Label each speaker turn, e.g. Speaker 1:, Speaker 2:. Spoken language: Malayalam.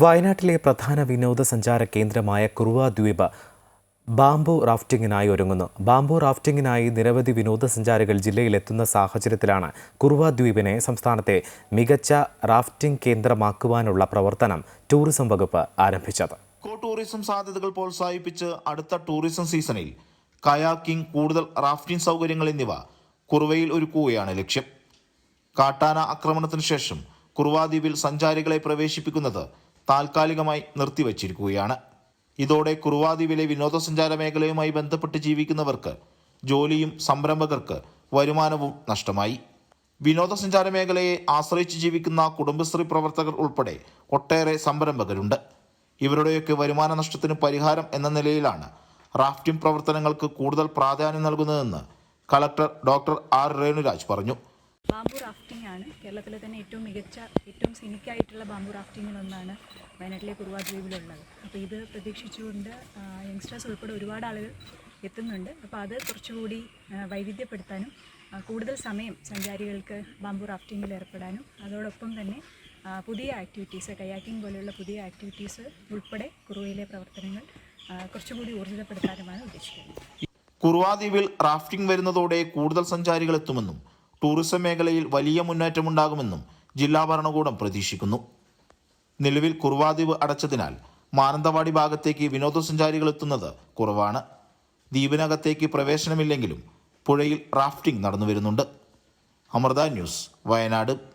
Speaker 1: വയനാട്ടിലെ പ്രധാന വിനോദസഞ്ചാര കേന്ദ്രമായ കുറുവ ദ്വീപ് ബാംബു റാഫ്റ്റിംഗിനായി ഒരുങ്ങുന്നു. ബാംബു റാഫ്റ്റിംഗിനായി നിരവധി വിനോദസഞ്ചാരികൾ ജില്ലയിലെത്തുന്ന സാഹചര്യത്തിലാണ് കുറുവ ദ്വീപിനെ സംസ്ഥാനത്തെ മികച്ച റാഫ്റ്റിംഗ് കേന്ദ്രമാക്കുവാനുള്ള പ്രവർത്തനം ടൂറിസം വകുപ്പ് ആരംഭിച്ചത്.
Speaker 2: ഇക്കോ ടൂറിസം സാധ്യതകൾ പ്രോത്സാഹിപ്പിച്ച് അടുത്ത ടൂറിസം സീസണിൽ കയാക്കിംഗ് കൂടുതൽ റാഫ്റ്റിംഗ് സൗകര്യങ്ങൾ എന്നിവ കുറുവയിൽ ഒരുക്കുകയാണ് ലക്ഷ്യം. കാട്ടാന ആക്രമണത്തിന് ശേഷം കുറുവാദ്വീപിൽ സഞ്ചാരികളെ പ്രവേശിപ്പിക്കുന്നത് താൽക്കാലികമായി നിർത്തിവച്ചിരിക്കുകയാണ്. ഇതോടെ കുറുവാദ്വീപിലെ വിനോദസഞ്ചാര മേഖലയുമായി ബന്ധപ്പെട്ട് ജീവിക്കുന്നവർക്ക് ജോലിയും സംരംഭകർക്ക് വരുമാനവും നഷ്ടമായി. വിനോദസഞ്ചാര മേഖലയെ ആശ്രയിച്ച് ജീവിക്കുന്ന കുടുംബശ്രീ പ്രവർത്തകർ ഉൾപ്പെടെ ഒട്ടേറെ സംരംഭകരുണ്ട്. ഇവരുടെയൊക്കെ വരുമാന നഷ്ടത്തിന് പരിഹാരം എന്ന നിലയിലാണ് റാഫ്റ്റിംഗ് പ്രവർത്തനങ്ങൾക്ക് കൂടുതൽ പ്രാധാന്യം നൽകുന്നതെന്ന് കളക്ടർ ഡോക്ടർ ആർ രേണുരാജ് പറഞ്ഞു.
Speaker 3: ബാംബു റാഫ്റ്റിംഗ് ആണ്. കേരളത്തിലെ തന്നെ ഏറ്റവും മികച്ച ഏറ്റവും സിനിക്കായിട്ടുള്ള ബാംബു റാഫ്റ്റിങ്ങിലൊന്നാണ് വയനാട്ടിലെ കുറുവാ ദ്വീപിലുള്ളത്. അപ്പോൾ ഇത് പ്രതീക്ഷിച്ചുകൊണ്ട് യങ്സ്റ്റേഴ്സ് ഉൾപ്പെടെ ഒരുപാട് ആളുകൾ എത്തുന്നുണ്ട്. അപ്പോൾ അത് കുറച്ചുകൂടി വൈവിധ്യപ്പെടുത്താനും കൂടുതൽ സമയം സഞ്ചാരികൾക്ക് ബാംബു റാഫ്റ്റിങ്ങിൽ ഏർപ്പെടാനും അതോടൊപ്പം തന്നെ പുതിയ ആക്ടിവിറ്റീസ് കയാക്കിംഗ് പോലെയുള്ള പുതിയ ആക്ടിവിറ്റീസ് ഉൾപ്പെടെ കുറുവയിലെ പ്രവർത്തനങ്ങൾ കുറച്ചുകൂടി ഊർജിതപ്പെടുത്താനുമാണ് ഉദ്ദേശിക്കുന്നത്.
Speaker 2: കുറുവാദ്വീപിൽ റാഫ്റ്റിംഗ് വരുന്നതോടെ കൂടുതൽ സഞ്ചാരികൾ എത്തുമെന്നും ടൂറിസം മേഖലയിൽ വലിയ മുന്നേറ്റമുണ്ടാകുമെന്നും ജില്ലാ ഭരണകൂടം പ്രതീക്ഷിക്കുന്നു. നിലവിൽ കുറുവാദ്വീപ് അടച്ചതിനാൽ മാനന്തവാടി ഭാഗത്തേക്ക് വിനോദസഞ്ചാരികൾ എത്തുന്നത് കുറവാണ്. ദ്വീപിനകത്തേക്ക് പ്രവേശനമില്ലെങ്കിലും പുഴയിൽ റാഫ്റ്റിംഗ് നടന്നു വരുന്നുണ്ട് അമൃത ന്യൂസ് വയനാട്.